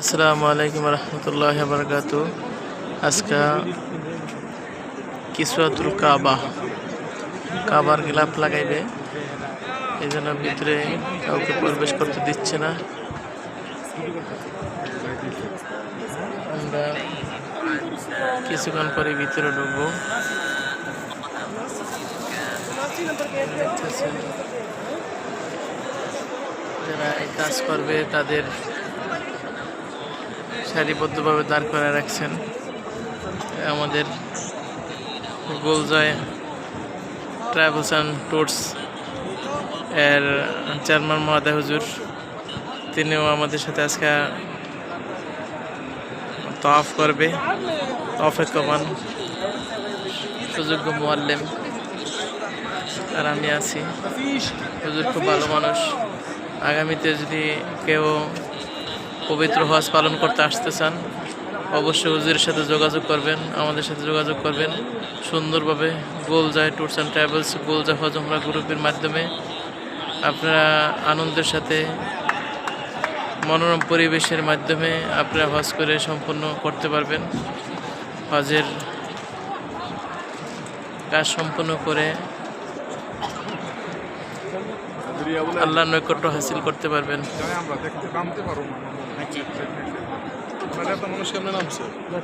আসসালামু আলাইকুম রহমতুল্লাহ বরকাত আজকে কিসরাতুল কাবা। কাবার গিলাপ লাগাইবে। এই জন্য ভিতরে কাউকে প্রবেশ করতে দিচ্ছে না। আমরা কিছুক্ষণ পরে ভিতরে ঢুকবো। যারা এই কাজ করবে তাদের সারিবদ্ধভাবে দাঁড় করে রাখছেন। আমাদের গোলজয় ট্রাভেলস অ্যান্ড ট্যুরস এর চেয়ারম্যান মহাদয় হুজুর, তিনিও আমাদের সাথে আজকে তফ করবে তফে কমান সুযোগ্য মোয়াল্লেম। আর আমি আছি। হুজুর খুব ভালো মানুষ। আগামীতে যদি কেউ পবিত্র হজ পালন করতে আসতে চান অবশ্যই হুজুরের সাথে যোগাযোগ করবেন, আমাদের সাথে যোগাযোগ করবেন। সুন্দরভাবে Goljay tours and travels Golja হজ আমরা গ্রুপের মাধ্যমে আপনারা আনন্দের সাথে, মনোরম পরিবেশের মাধ্যমে আপনারা হজ করে সম্পন্ন করতে পারবেন। হজের কাজ সম্পন্ন করে আল্লাহ নৈকট্য হাসিল করতে পারবেন। আমরা দেখতে নামতে পারব কেমনে নামছে